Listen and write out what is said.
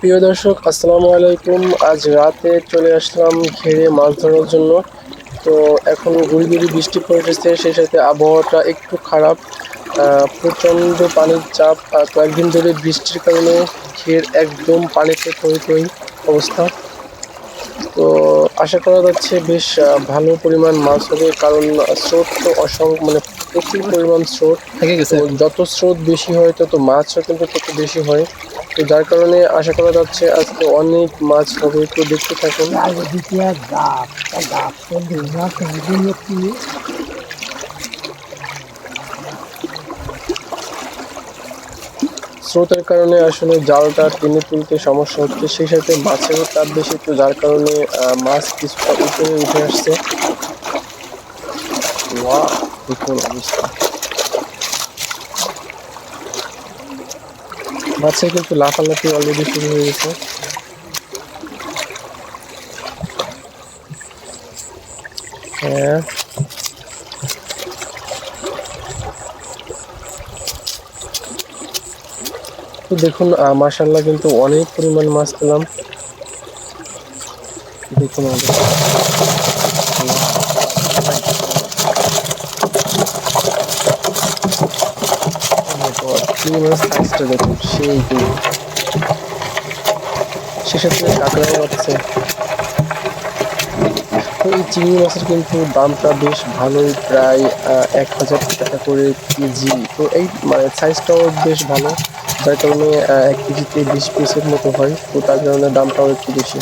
প্রিয় দর্শক আসসালামু আলাইকুম। আজ রাতে চলে আসলাম ঘেরে মাছ ধরার জন্য। তো এখন গুড়ি গুড়ি বৃষ্টি পড়েছে সেই সাথে আবহাওয়াটা একটু খারাপ। প্রচণ্ড পানির চাপ আর কয়েকদিন ধরে বৃষ্টির কারণে ঘের একদম পানিতে থই থই অবস্থা। তো আশা করা যাচ্ছে বেশ ভালো পরিমাণ মাছ হবে কারণ স্রোত তো অসংখ্য মানে প্রচুর পরিমাণ স্রোত। থেকে গেছে। যত স্রোত বেশি হয় তত মাছও কিন্তু তত বেশি হয়। তো যার কারণে আশা করা যাচ্ছে আজকে অনেক মাছ হবে। তো দেখতে থাকুন। একটি স্রোতের কারণে আসলে জালটা টেনে তুলতে সমস্যা হচ্ছে, সেই সাথে মাছেরও চাপ বেশি, তো যার কারণে মাছ কিছুটা উপরে উঠে আসছে। দেখুন অবস্থা। মাছের কিন্তু লাফালাফি অলরেডি শুরু হয়ে গেছে। হ্যাঁ। দেখুন মাশাল্লাহ কিন্তু অনেক পরিমাণ মাছ পেলাম। দেখুন অবস্থা। চিংড়ি সাইজটা দেখুন সেই কিন্তু সে সাথে কাঁকড়াও তো এই চিংড়ি মাছের কিন্তু দামটা বেশ ভালোই, প্রায় এক হাজার টাকা করে কেজি। তো এই মানে সাইজটাও বেশ ভালো, যার কারণে এক কেজিতে বিশ পিসের মতো হয়, তো তার কারণে দামটাও একটু বেশি।